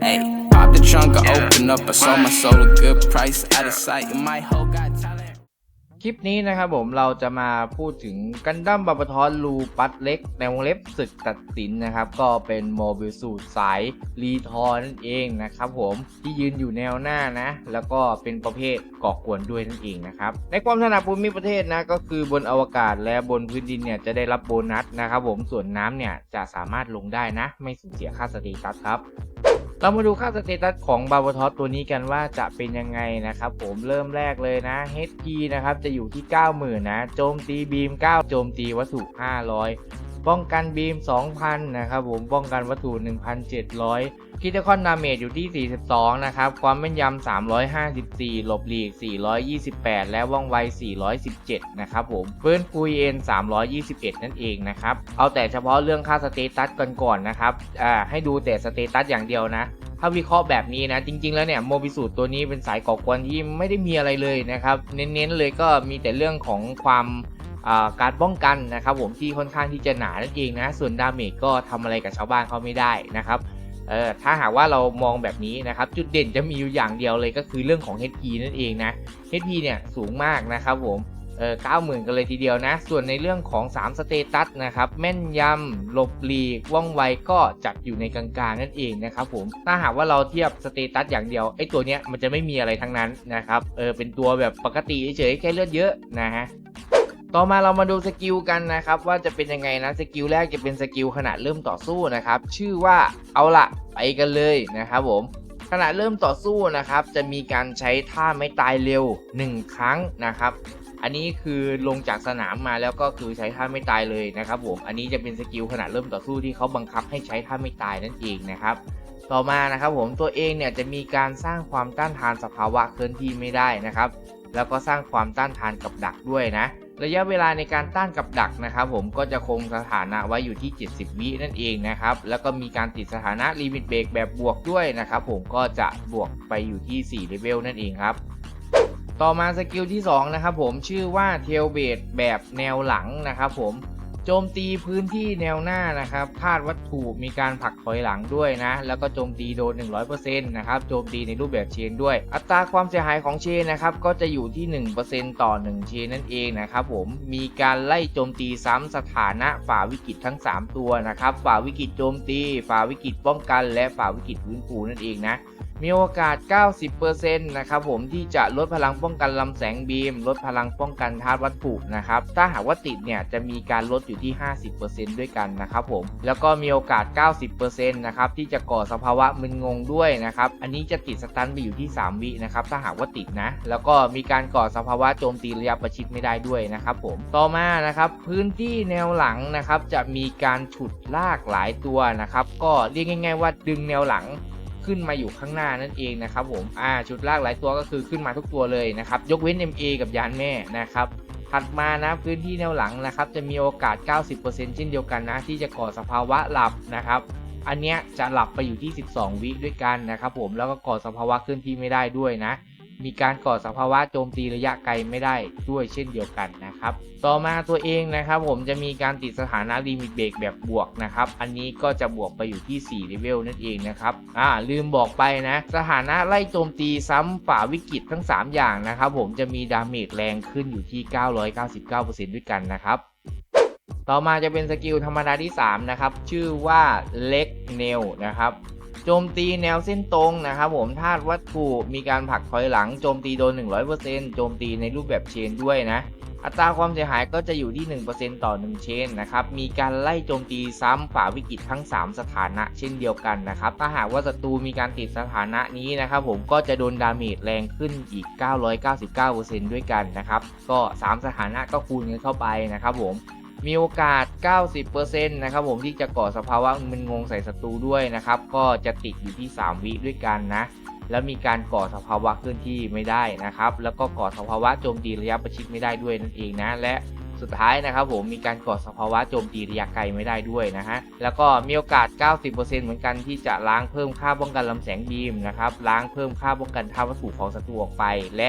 Hey, pop the trunk, I open up. I sold my soul a good price. Out of sight, and my hoe got talent. คลิปนี้นะครับผมเราจะมาพูดถึงกันดั้มบับทอนลูปัดเล็ก ในวงเล็บศึกตัดสินนะครับ ก็เป็นโมบิลสูตรสายรีทอร์นั่นเองนะครับผมที่ยืนอยู่แนวหน้านะ แล้วก็เป็นประเภทก่อกวนด้วยนั่นเองนะครับ ในความถนัดภูมิประเทศนะก็คือบนอวกาศและบนพื้นดินเนี่ยจะได้รับโบนัสนะครับผมส่วนน้ำเนี่ยจะสามารถลงได้นะ ไม่สูญเสียค่าสเตตัสครับ เรามาดูค่าสเตตัสของบา b ทอสตัวนี้กันว่าจะเป็นยังไงนะครับผมเริ่มแรกเลยนะ HP นะครับจะอยู่ที่ 90,000 นะ โจมตีบีม 9 โจมตีวัตถุ 500 ป้องกันบีม 2,000 นะครับผมป้องกันวัตถุ 1,700 คิดคอนดาเมจอยู่ที่ 42 นะครับ ความแม่นยำ 354 หลบหลีก 428 และว่องไว 417 นะครับผมฟื้นฟูเอ็น321 นั่นเองนะครับ เอาแต่เฉพาะเรื่องค่าสเตตัสก่อนๆนะครับ อ่า ให้ดูแต่สเตตัสอย่างเดียวนะถ้าวิเคราะห์แบบนี้นะ จริง ๆ แล้วเนี่ยโมบิสูตตัวนี้เป็นสายก่อกวนที่ไม่ได้มีอะไรเลยนะครับ เน้นๆเลยก็มีแต่เรื่องของความอ่าการป้องกันนะครับผมที่ค่อนข้างที่จะหนานั่นเองนะ ส่วนดาเมจก็ทำอะไรกับชาวบ้านเขาไม่ได้นะครับ เออถ้าหากว่าเรามองแบบนี้นะครับ จุดเด่นจะมีอยู่อย่างเดียวเลยก็คือเรื่องของ HP นั่นเองนะ HP เนี่ยสูงมากนะครับผมเออ90,000 กันเลยทีเดียวนะ ส่วนในเรื่องของ 3 สเตตัสนะครับ แม่นยำ หลบหลีก ว่องไว ก็จัดอยู่ในกลางๆ นั่นเองนะครับผม ถ้าหากว่าเราเทียบสเตตัสอย่างเดียว ไอ้ตัวเนี้ยมันจะไม่มีอะไรทั้งนั้นนะครับ เออ เป็นตัวแบบปกติเฉยๆ แค่เลือดเยอะนะฮะ ต่อมาเรามาดูสกิลกันนะครับว่าจะเป็นยังไงนะสกิลแรกจะเป็นสกิลขณะเริ่มต่อสู้นะครับ ชื่อว่าเอาละไปกันเลยนะครับผมขณะเริ่มต่อสู้นะครับ จะมีการใช้ท่าไม่ตายเร็ว 1 ครั้งนะครับ อันนี้คือลงจากสนามมาแล้วก็คือใช้ท่าไม่ตายเลยนะครับผมอันนี้จะเป็นสกิลขณะเริ่มต่อสู้ที่เขาบังคับให้ใช้ท่าไม่ตายนั่นเองนะครับ ต่อมานะครับผมตัวเองเนี่ยจะมีการสร้างความต้านทานสภาวะเคลื่อนที่ไม่ได้นะครับ แล้วก็สร้างความต้านทานกับดักด้วยนะ ระยะเวลาในการต้านกับดักนะครับ ผมก็จะคงสถานะไว้อยู่ที่ 70 วินั่นเองนะครับ แล้วก็มีการติดสถานะลิมิตเบรกแบบบวกด้วยนะครับ ผมก็จะบวกไปอยู่ที่4เลเวลนั่นเองครับต่อมาสกิลที่2นะครับผมชื่อว่าเทลเบดแบบแนวหลังนะครับผม โจมตีพื้นที่แนวหน้านะครับพลาดวัตถุมีการผลักถอยหลังด้วยนะ แล้วก็โจมตีโดน 100%นะครับโจมตีในรูปแบบเชนด้วย อัตราความเสียหายของเชนนะครับก็จะอยู่ที่ 1%ต่อ 1 เชนนั่นเองนะครับผมมีการไล่โจมตีซ้ำสถานะฝ่าวิกฤตทั้ง 3 ตัวนะครับฝ่าวิกฤตโจมตี ฝ่าวิกฤตป้องกัน และฝ่าวิกฤตฟื้นฟูนั่นเองนะ มีโอกาส 90%นะครับผมที่จะลดพลังป้องกันลำแสงบีม ลดพลังป้องกันธาตุวัตถุนะครับ ถ้าหากว่าติดเนี่ยจะมีการลดอยู่ที่ 50%ด้วยกันนะครับผม แล้วก็มีโอกาส 90%นะครับที่จะก่อสภาวะมึนงงด้วยนะครับ อันนี้จะติดสตันไปอยู่ที่ 3 วินะครับ ถ้าหากว่าติดนะ แล้วก็มีการก่อสภาวะโจมตีระยะประชิดไม่ได้ด้วยนะครับผม ต่อมานะครับพื้นที่แนวหลังนะครับจะมีการฉุดลากหลายตัวนะครับ ก็เรียกง่าย ๆ ว่าดึงแนวหลัง ขึ้นมาอยู่ข้างหน้านั่นเองนะครับผมอ่าชุดลากหลายตัวก็คือขึ้นมาทุกตัวเลยนะครับยกเว้น MA กับยานแม่นะครับถัดมานะพื้นที่แนวหลังนะครับจะมีโอกาส 90%เช่นเดียวกันนะที่จะก่อสภาวะหลับนะครับอันเนี้ยจะหลับไปอยู่ที่ 12 วิด้วยกันนะครับผมแล้วก็ก่อสภาวะเคลื่อนที่ไม่ได้ด้วยนะ มีการก่อสภาวะโจมตีระยะไกลไม่ได้ด้วยเช่นเดียวกันนะครับ ต่อมาตัวเองนะครับผมจะมีการติดสถานะลิมิตเบรกแบบบวกนะครับ อันนี้ก็จะบวกไปอยู่ที่4เลเวลนั่นเองนะครับ อ่าลืมบอกไปนะ สถานะไล่โจมตีซ้ำฝ่าวิกฤตทั้ง 3 อย่างนะครับผมจะมีดาเมจแรงขึ้นอยู่ที่ 999%ด้วยกันนะครับต่อมาจะเป็นสกิลธรรมดาที่ 3 นะครับ ชื่อว่าเล็กเนลนะครับ โจมตีแนวเส้นตรงนะครับผมธาตุวัตถุมีการผลักถอยหลังโจมตีโดน 100%โจมตีในรูปแบบเชนด้วยนะ อัตราความเสียหายก็จะอยู่ที่ 1%ต่อ 1 เชนนะครับ มีการไล่โจมตีซ้ำฝ่าวิกฤตทั้ง 3 สถานะเช่นเดียวกันนะครับ ถ้าหากว่าศัตรูมีการติดสถานะนี้นะครับผมก็จะโดนดาเมจแรงขึ้นอีก 999%ด้วยกันนะครับ ก็ 3 สถานะก็คูณกันเข้าไปนะครับผม มีโอกาส 90%นะครับผมที่จะก่อสภาวะมึนงงใส่ศัตรูด้วยนะครับ ก็จะติดอยู่ที่ 3 วิด้วยกันนะ แล้วมีการก่อสภาวะเคลื่อนที่ไม่ได้นะครับ แล้วก็ก่อสภาวะโจมตีระยะประชิดไม่ได้ด้วยนั่นเองนะ และสุดท้ายนะครับผมมีการก่อสภาวะโจมตีระยะไกลไม่ได้ด้วยนะฮะ แล้วก็มีโอกาส 90%เหมือนกันที่จะล้างเพิ่มค่าป้องกันลำแสงบีมนะครับ ล้างเพิ่มค่าป้องกันท่าวัตถุของศัตรูออกไป และ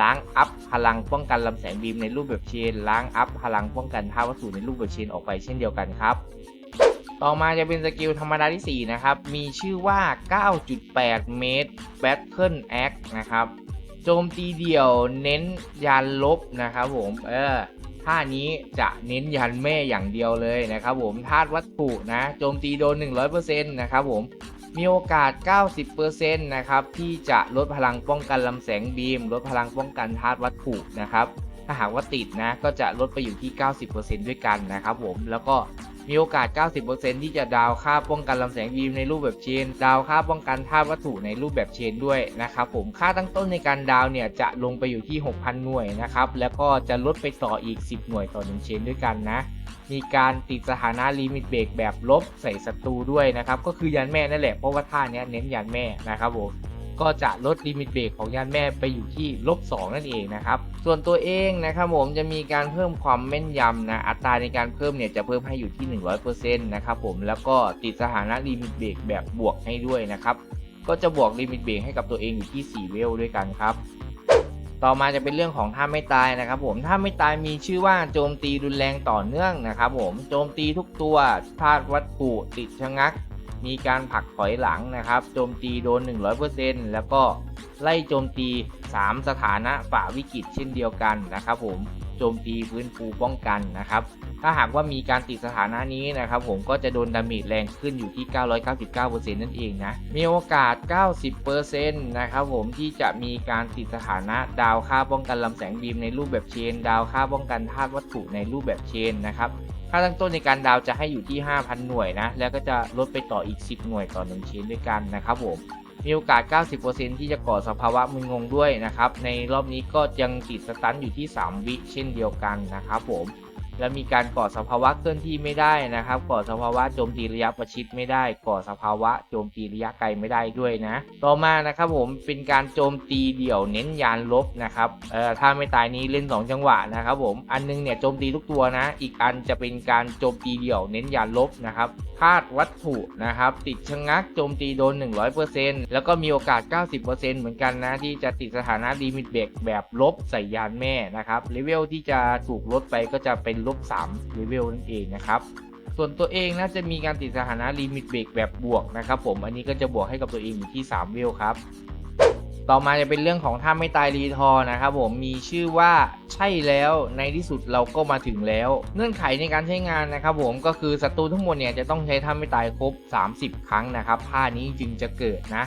ล้างอัพพลังป้องกันลำแสงบีมในรูปแบบเชน ล้างอัพพลังป้องกันท่าวัตถุในรูปแบบเชนออกไปเช่นเดียวกันครับ ต่อมาจะเป็นสกิลธรรมดาที่ 4 นะครับ มีชื่อว่า 9.8 เมตร Battle Axe นะครับ โจมตีเดี่ยวเน้นยันลบนะครับผม เออท่านี้จะเน้นยันแม่อย่างเดียวเลยนะครับผมธาตุวัตถุนะ โจมตีโดน 100%นะครับผม มีโอกาส 90%นะครับที่จะลดพลังป้องกันลำแสงบีม ลดพลังป้องกันธาตุวัตถุนะครับ ถ้าหากว่าติดนะก็จะลดไปอยู่ที่ 90%ด้วยกันนะครับผม แล้วก็มีโอกาส 90%ที่จะดาวค่าป้องกันลำแสงบีมในรูปแบบเชน ดาวค่าป้องกันธาตุวัตถุในรูปแบบเชนด้วยนะครับผม ค่าตั้งต้นในการดาวเนี่ยจะลงไปอยู่ที่ 6,000 หน่วยนะครับ แล้วก็จะลดไปต่ออีก 10 หน่วยต่อ1เชนด้วยกันนะ มีการติดสถานะลิมิตเบรกแบบลบใส่ศัตรูด้วยนะครับ ก็คือยันแม่นั่นแหละ เพราะว่าท่านี้เน้นยันแม่นะครับผมก็จะลดลิมิตเบรกของยานแม่ไปอยู่ที่ลบ2นั่นเองนะครับ ส่วนตัวเองนะครับผมจะมีการเพิ่มความแม่นยำนะ อัตราในการเพิ่มเนี่ยจะเพิ่มให้อยู่ที่ 100%นะครับผม แล้วก็ติดสถานะลิมิตเบรกแบบบวกให้ด้วยนะครับ ก็จะบวกลิมิตเบรกให้กับตัวเองอยู่ที่ 4 เวลด้วยกันครับ ต่อมาจะเป็นเรื่องของท่าไม่ตายนะครับผมท่าไม่ตายมีชื่อว่าโจมตีรุนแรงต่อเนื่องนะครับผมโจมตีทุกตัวธาตุวัตถุติดชะงัก มีการผลักถอยหลังนะครับโจมตีโดน 100%แล้วก็ไล่โจมตี 3 สถานะฝ่าวิกฤตเช่นเดียวกันนะครับผม จมตีฟื้นฟูป้องกันนะครับ ถ้าหากว่ามีการติดสถานะนี้นะครับ ผมก็จะโดนดาเมจแรงขึ้นอยู่ที่ 999%นั่นเองนะ มีโอกาส 90%นะครับผมที่จะมีการติดสถานะดาวค่าป้องกันลำแสงบีมในรูปแบบเชน ดาวค่าป้องกันธาตุวัตถุในรูปแบบเชนนะครับค่าตั้งต้นในการดาวจะให้อยู่ที่ 5,000 หน่วยนะ แล้วก็จะลดไปต่ออีก 10 หน่วยต่อ1เชนด้วยกันนะครับผม มีโอกาส 90%ที่จะก่อสภาวะมึนงงด้วยนะครับ ในรอบนี้ก็ยังติดสตันอยู่ที่ 3 วิเช่นเดียวกันนะครับผม และมีการก่อสภาวะเคลื่อนที่ไม่ได้นะครับ ก่อสภาวะโจมตีระยะประชิดไม่ได้ ก่อสภาวะโจมตีระยะไกลไม่ได้ด้วยนะ ต่อมานะครับผมเป็นการโจมตีเดี่ยวเน้นยานลบนะครับเอ่อถ้าไม่ตายนี้เล่น 2 จังหวะนะครับผมอันนึงเนี่ยโจมตีทุกตัวนะ อีกอันจะเป็นการโจมตีเดี่ยวเน้นยานลบนะครับธาตุวัตถุนะครับติดชะงักโจมตีโดน 100%แล้วก็มีโอกาส 90%เหมือนกันนะที่จะติดสถานะลิมิตเบรกแบบลบใส่ยานแม่นะครับเลเวลที่จะถูกลดไปก็จะเป็นลบ3เลเวลนั่นเองนะครับส่วนตัวเองนะจะมีการติดสถานะลิมิตเบรกแบบบวกนะครับผมอันนี้ก็จะบวกให้กับตัวเองอยู่ที่ 3 เวลครับ ต่อมาจะเป็นเรื่องของท่าไม่ตายรีทอนะครับผมมีชื่อว่าใช่แล้วในที่สุดเราก็มาถึงแล้ว เงื่อนไขในการใช้งานนะครับผมก็คือศัตรูทั้งหมดเนี่ยจะต้องใช้ท่าไม่ตายครบ 30 ครั้งนะครับท่านี้จึงจะเกิดนะ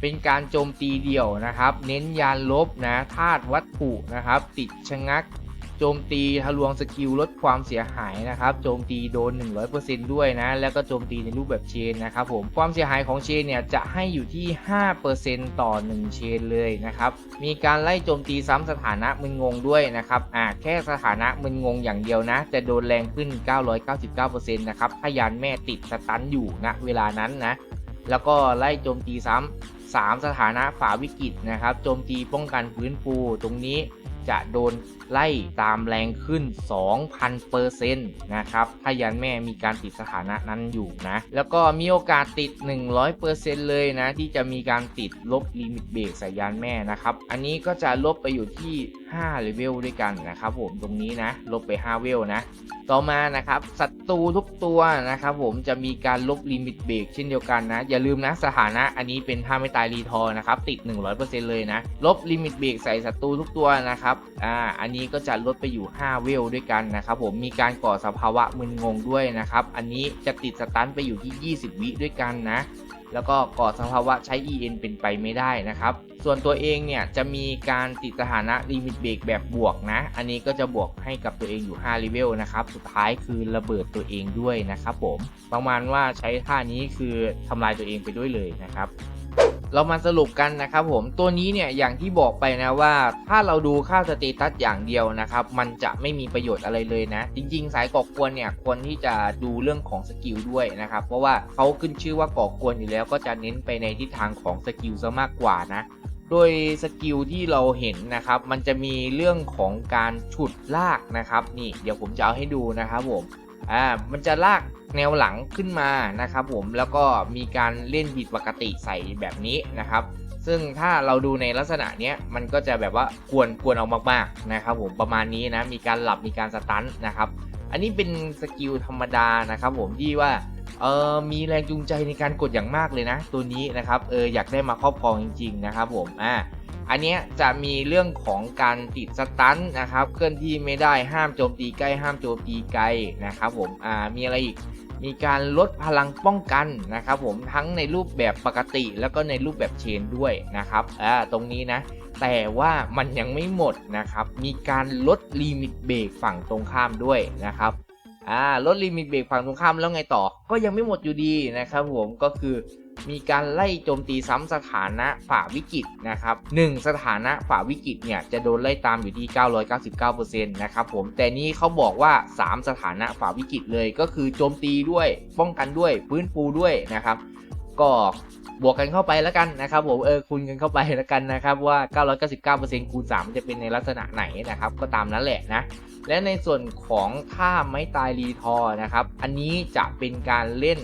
เป็นการโจมตีเดี่ยวนะครับ เน้นยานลบนะธาตุวัตถุนะครับ ติดชะงัก โจมตีทะลวงสกิลลดความเสียหายนะครับ โจมตีโดน 100%ด้วยนะ แล้วก็โจมตีในรูปแบบเชนนะครับผม ความเสียหายของเชนเนี่ยจะให้อยู่ที่ 5%ต่อ 1 เชนเลยนะครับ มีการไล่โจมตีซ้ำสถานะมึนงงด้วยนะครับ อ่าแค่สถานะมึนงงอย่างเดียวนะ จะโดนแรงขึ้น 999%นะครับถ้ายานแม่ติดสตันอยู่ณเวลานั้นนะ แล้วก็ไล่โจมตีซ้ำ3สถานะฝาวิกฤตนะครับ โจมตีป้องกันฟื้นฟูตรงนี้จะโดน ไล่ตามแรงขึ้น 2,000%นะครับ ถ้ายันแม่มีการติดสถานะนั้นอยู่นะ แล้วก็มีโอกาสติด 100%เลยนะ ที่จะมีการติดลบลิมิตเบรกใส่ยานแม่นะครับ อันนี้ก็จะลบไปอยู่ที่5เลเวลด้วยกันนะครับผมตรงนี้นะ ลบไป 5 เวลนะ ต่อมานะครับศัตรูทุกตัวนะครับผมจะมีการลบลิมิตเบรกเช่นเดียวกันนะ อย่าลืมนะสถานะอันนี้เป็นท่าไม่ตายรีทอร์นะครับติด 100%เลยนะ ลบลิมิตเบรกใส่ศัตรูทุกตัวนะครับอ่าอันนี้ี้ก็จะลดไปอยู่ 5 เวลด้วยกันนะครับผมมีการก่อสภาวะมึนงงด้วยนะครับ อันนี้จะติดสตันไปอยู่ที่ 20 วิด้วยกันนะ แล้วก็ก่อสภาวะใช้ EN เป็นไปไม่ได้นะครับ ส่วนตัวเองเนี่ยจะมีการติดสถานะลิมิตเบรกแบบบวกนะ อันนี้ก็จะบวกให้กับตัวเองอยู่5เลเวลนะครับ สุดท้ายคือระเบิดตัวเองด้วยนะครับผม ประมาณว่าใช้ท่านี้คือทำลายตัวเองไปด้วยเลยนะครับ เรามาสรุปกันนะครับผมตัวนี้เนี่ยอย่างที่บอกไปนะว่า ถ้าเราดูค่าสเตตัสอย่างเดียวนะครับ มันจะไม่มีประโยชน์อะไรเลยนะ จริง ๆ สายก่อกวนเนี่ยควรที่จะดูเรื่องของสกิลด้วยนะครับ เพราะว่าเขาขึ้นชื่อว่าก่อกวนอยู่แล้ว ก็จะเน้นไปในทิศทางของสกิลซะมากกว่านะโดยสกิลที่เราเห็นนะครับ มันจะมีเรื่องของการฉุดลากนะครับ นี่เดี๋ยวผมจะเอาให้ดูนะครับผมอ่ามันจะลาก แนวหลังขึ้นมานะครับผมแล้วก็มีการเล่นผิดปกติใส่แบบนี้นะครับ ซึ่งถ้าเราดูในลักษณะเนี้ยมันก็จะแบบว่ากวนกวนเอามากๆนะครับผมประมาณนี้นะมีการหลับมีการสตันนะครับอันนี้เป็นสกิลธรรมดานะครับผมที่ว่าเออมีแรงจูงใจในการกดอย่างมากเลยนะ ตัวนี้นะครับเอออยากได้มาครอบครองจริง ๆ นะครับผมอ่า อันนี้จะมีเรื่องของการติดสตันนะครับ เคลื่อนที่ไม่ได้ห้ามโจมตีใกล้ห้ามโจมตีไกลนะครับผมอ่ามีอะไรอีกมีการลดพลังป้องกันนะครับผมทั้งในรูปแบบปกติแล้วก็ในรูปแบบเชนด้วยนะครับอ่าตรงนี้นะแต่ว่ามันยังไม่หมดนะครับ มีการลดลิมิตเบรกฝั่งตรงข้ามด้วยนะครับอ่าลดลิมิตเบรกฝั่งตรงข้ามแล้วไงต่อ ก็ยังไม่หมดอยู่ดีนะครับผมก็คือ มีการไล่โจมตีซ้ำสถานะฝ่าวิกฤตนะครับหนึ่งสถานะฝ่าวิกฤตเนี่ยจะโดนไล่ตามอยู่ที่ 999%นะครับผมแต่นี่เขาบอกว่า 3 สถานะฝ่าวิกฤตเลยก็คือโจมตีด้วย ป้องกันด้วยฟื้นฟูด้วยนะครับ ก็บวกกันเข้าไปแล้วกันนะครับผมเออคูณกันเข้าไปแล้วกันนะครับว่า 999%คูณ3จะเป็นในลักษณะไหนนะครับ ก็ตามนั้นแหละนะและในส่วนของท่าไม้ตายรีทอนะครับ อันนี้จะเป็นการเล่น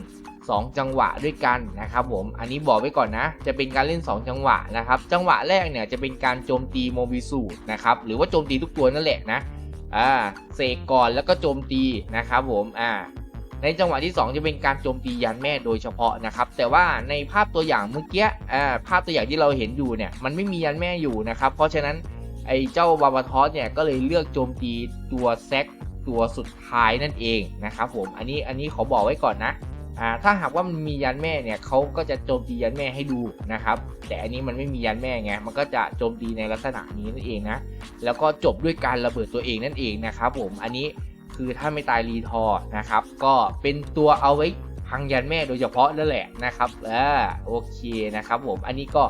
2 จังหวะด้วยกันนะครับผมอันนี้บอกไว้ก่อนนะ จะเป็นการเล่น 2 จังหวะนะครับจังหวะแรกเนี่ยจะเป็นการโจมตีโมบิสูนะครับหรือว่าโจมตีทุกตัวนั่นแหละนะอ่าเสกก่อนแล้วก็โจมตีนะครับผมอ่าในจังหวะที่ 2 จะเป็นการโจมตียันแม่โดยเฉพาะนะครับ แต่ว่าในภาพตัวอย่างเมื่อกี้อ่าภาพตัวอย่างที่เราเห็นอยู่เนี่ยมันไม่มียันแม่อยู่นะครับ เพราะฉะนั้นไอ้เจ้าบาบาทอสเนี่ยก็เลยเลือกโจมตีตัวแซกตัวสุดท้ายนั่นเองนะครับผมอันนี้อันนี้ขอบอกไว้ก่อนนะ อ่าถ้าหากว่ามันมียันแม่เนี่ยเขาก็จะโจมตียันแม่ให้ดูนะครับ แต่อันนี้มันไม่มียันแม่ไงมันก็จะโจมตีในลักษณะนี้นั่นเองนะแล้วก็จบด้วยการระเบิดตัวเองนั่นเองนะครับผมอันนี้คือถ้าไม่ตายรีทอร์นะครับ ก็เป็นตัวเอาไว้พังยันแม่โดยเฉพาะนั่นแหละนะครับเออโอเคนะครับผมอันนี้ก็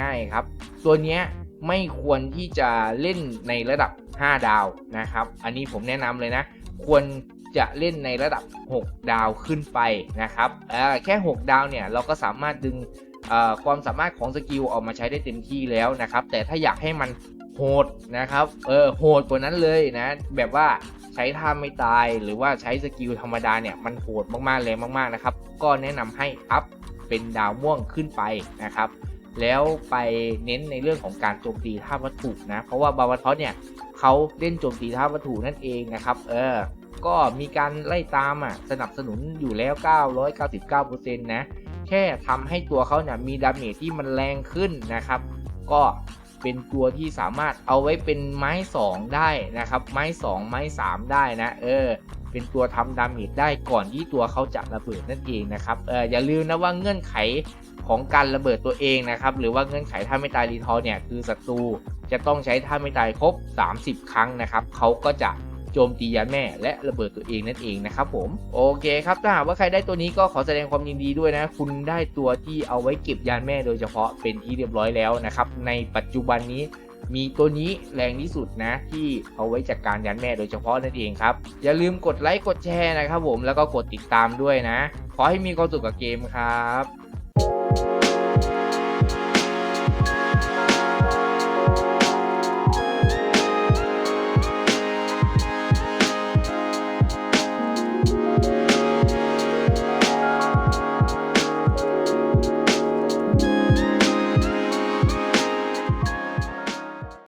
ง่ายๆครับ ตัวเนี้ยไม่ควรที่จะเล่นในระดับ 5 ดาวนะครับ อันนี้ผมแนะนำเลยนะ ควร จะเล่นในระดับ 6 ดาวขึ้นไปนะครับแค่ 6 ดาวเนี่ยเราก็สามารถดึงความสามารถของสกิลออกมาใช้ได้เต็มที่แล้วนะครับ แต่ถ้าอยากให้มันโหดนะครับ เออโหดกว่านั้นเลยนะ แบบว่าใช้ท่าไม่ตายหรือว่าใช้สกิลธรรมดาเนี่ยมันโหดมากๆแรงมากๆนะครับ ก็แนะนำให้อัพเป็นดาวม่วงขึ้นไปนะครับ แล้วไปเน้นในเรื่องของการโจมตีท่าวัตถุนะ เพราะว่าบาวาทอสเนี่ยเขาเล่นโจมตีท่าวัตถุนั่นเองนะครับ เออ ก็มีการไล่ตามอะสนับสนุนอยู่แล้ว 999%นะแค่ทำให้ตัวเขาเนี่ยมีดาเมจที่มันแรงขึ้นนะครับ ก็เป็นตัวที่สามารถเอาไว้เป็นไม้ 2 ได้นะครับ ไม้ 2 ไม้ 3 ได้นะ เออ เป็นตัวทำดาเมจได้ก่อนที่ตัวเขาจะระเบิดนั่นเองนะครับเอออย่าลืมนะว่าเงื่อนไขของการระเบิดตัวเองนะครับ หรือว่าเงื่อนไขท่าไม่ตายรีทอเนี่ยคือศัตรูจะต้องใช้ท่าไม่ตายครบ 30 ครั้งนะครับเขาก็จะ โจมตียันแม่และระเบิดตัวเองนั่นเองนะครับผมโอเคครับถ้าหากว่าใครได้ตัวนี้ก็ขอแสดงความยินดีด้วยนะ คุณได้ตัวที่เอาไว้เก็บยานแม่โดยเฉพาะเป็นที่เรียบร้อยแล้วนะครับในปัจจุบันนี้มีตัวนี้แรงที่สุดนะ ที่เอาไว้จัดกการยันแม่โดยเฉพาะนั่นเองครับ อย่าลืมกดไลค์กดแชร์นะครับผมแล้วก็กดติดตามด้วยนะ ขอให้มีความสุขกับเกมครับ